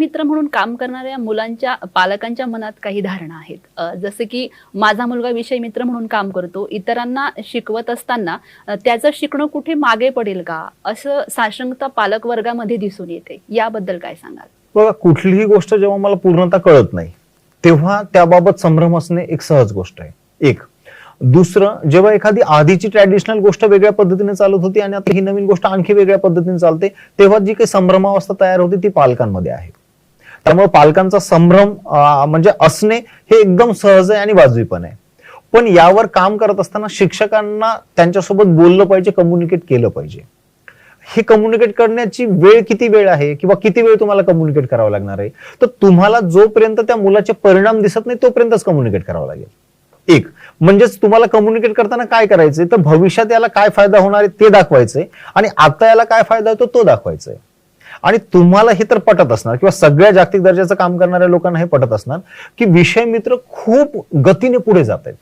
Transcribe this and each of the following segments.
मित्र म्हणून काम करणाऱ्या मुलांच्या पालकांच्या मनात काही धारणा आहेत. जसं की माझा मुलगा विषय मित्र म्हणून काम करतो इतरांना शिकवत असताना त्याचं शिकणं कुठे मागे पडेल का? असं साशंकता पालक वर्गामध्ये दिसून येते. याबद्दल काय सांगाल? बघा कुठलीही गोष्ट जेव्हा मला पूर्णतः कळत नाही तेव्हा त्याबाबत संभ्रम असणे एक सहज गोष्ट आहे. एक. दुसरं जेव्हा एखादी आधीची ट्रॅडिशनल गोष्ट वेगळ्या पद्धतीने चालत होती आणि आता ही नवीन गोष्ट आणखी वेगळ्या पद्धतीने चालते तेव्हा जी काही संभ्रमावस्था तयार होती ती पालकांमध्ये आहे. त्यामुळे पालकांचा संभ्रम म्हणजे असणे हे एकदम सहज आहे आणि वाजवी पण आहे. पण यावर काम करत असताना शिक्षकांना त्यांच्यासोबत बोललं पाहिजे कम्युनिकेट केलं पाहिजे. हे कम्युनिकेट करण्याची वेळ किती वेळ आहे किंवा किती वेळ तुम्हाला कम्युनिकेट करावं लागणार आहे? तर तुम्हाला जोपर्यंत त्या मुलाचे परिणाम दिसत नाही तोपर्यंतच कम्युनिकेट करावं लागेल. एक म्हणजेच तुम्हाला कम्युनिकेट करताना काय करायचंय? तर भविष्यात याला काय फायदा होणार आहे ते दाखवायचंय आणि आता याला काय फायदा होतो तो दाखवायचा आहे आणि तुम्हाला हे तर पटत असणार किंवा सगळ्या जागतिक दर्जाचं काम करणाऱ्या लोकांना हे पटत असणार की विषय मित्र खूप गतीने पुढे जात आहेत.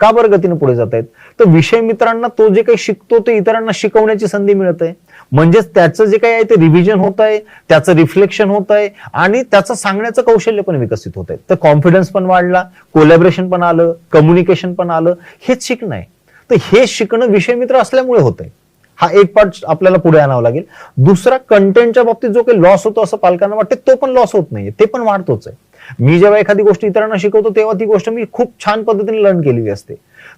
का बरं गतीने पुढे जात आहेत? तर विषय मित्रांना तो जे काही शिकतो ते इतरांना शिकवण्याची संधी मिळत. आहे म्हणजेच त्याचं जे काही आहे ते रिव्हिजन होत आहे त्याचं रिफ्लेक्शन होत आहे आणि त्याचं सांगण्याचं कौशल्य पण विकसित होत आहे. तर कॉन्फिडन्स पण वाढला कोलॅबरेशन पण आलं कम्युनिकेशन पण आलं हेच शिकणं आहे. तर हे शिकणं विषय मित्र असल्यामुळे होत आहे हा एक पार्ट आपल्याला पुढे आणावा लागेल. दुसरा कंटेंटच्या बाबतीत जो काही लॉस होतो असं पालकांना वाटते तो पण लॉस होत नाहीये. ते पण वाढतोच आहे. मी जेव्हा एखादी गोष्ट इतरांना शिकवतो तेव्हा ती गोष्ट मी खूप छान पद्धतीने लर्न केलेली असते.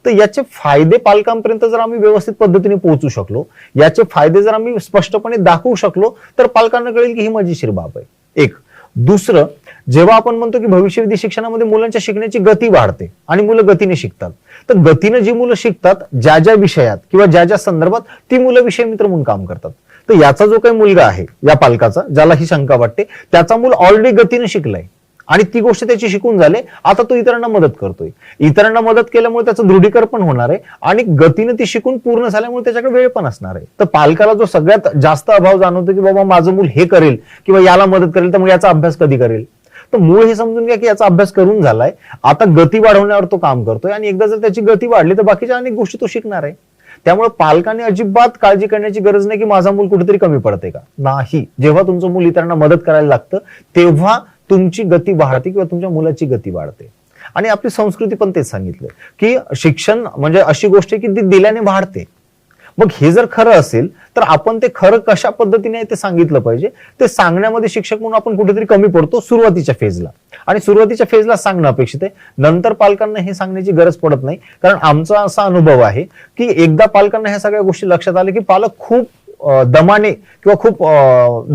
तर याचे फायदे पालकांपर्यंत जर आम्ही व्यवस्थित पद्धतीने पोहोचू शकलो याचे फायदे जर आम्ही स्पष्टपणे दाखवू शकलो तर पालकांना कळेल की ही मजेशीर बाब आहे. एक दुसरं जेव्हा आपण म्हणतो की भविष्यविधी शिक्षणामध्ये मुलांच्या शिकण्याची गती वाढते आणि मुलं गतीने शिकतात तर गतीनं जी मुलं शिकतात ज्या ज्या विषयात किंवा ज्या ज्या संदर्भात ती मुलं विषय मित्र म्हणून काम करतात. तर याचा जो काही मुलगा आहे या पालकाचा ज्याला ही शंका वाटते त्याचा मूल ऑलरेडी गतीने शिकलाय. आणि ती गोष्ट त्याची शिकून झाले. आता तो इतरांना मदत करतोय. इतरांना मदत केल्यामुळे त्याचं दृढीकरण पण होणार आहे आणि गतीनं ती शिकून पूर्ण झाल्यामुळे त्याच्याकडे वेळ पण असणार आहे. तर पालकाला जो सगळ्यात जास्त अभाव जाणवतो की बाबा माझं मूल हे करेल किंवा याला मदत करेल तर मग याचा अभ्यास कधी करेल? तर मूळ हे समजून घ्या की याचा अभ्यास करून झालाय. आता गती वाढवण्यावर तो काम करतोय आणि एकदा जर त्याची गती वाढली तर बाकीच्या अनेक गोष्टी तो शिकणार आहे. त्यामुळे पालकांनी अजिबात काळजी करण्याची गरज नाही की माझा मूल कुठेतरी कमी पडते का? नाही. जेव्हा तुमचं मूल इतरांना मदत करायला लागतं तेव्हा तुमची गती वाढते किंवा तुमच्या मुलाची गती वाढते. आणि आपली संस्कृती पण तेच सांगितलं. की शिक्षण म्हणजे अशी गोष्ट आहे की ती दिल्याने वाढते. मग हे जर खरं असेल तर आपण ते खरं कशा पद्धतीने ते सांगितलं पाहिजे. ते सांगण्यामध्ये शिक्षक म्हणून आपण कुठेतरी कमी पडतो सुरुवातीच्या फेजला आणि सुरुवातीच्या फेजला सांगणं अपेक्षित आहे. नंतर पालकांना हे सांगण्याची गरज पडत नाही. कारण आमचा असा अनुभव आहे की एकदा पालकांना ह्या सगळ्या गोष्टी लक्षात आल्या की पालक खूप दमाने किंवा खूप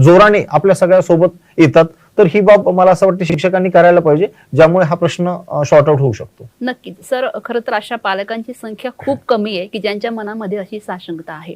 जोराने आपल्या सगळ्या सोबत येतात. तर ही बाब मला असं वाटतं शिक्षकांनी करायला पाहिजे ज्यामुळे हा प्रश्न शॉर्ट आउट होऊ शकतो. नक्कीच. सर खरं तर अशा पालकांची संख्या खूप कमी आहे की ज्यांच्या मनामध्ये अशी साशंकता आहे.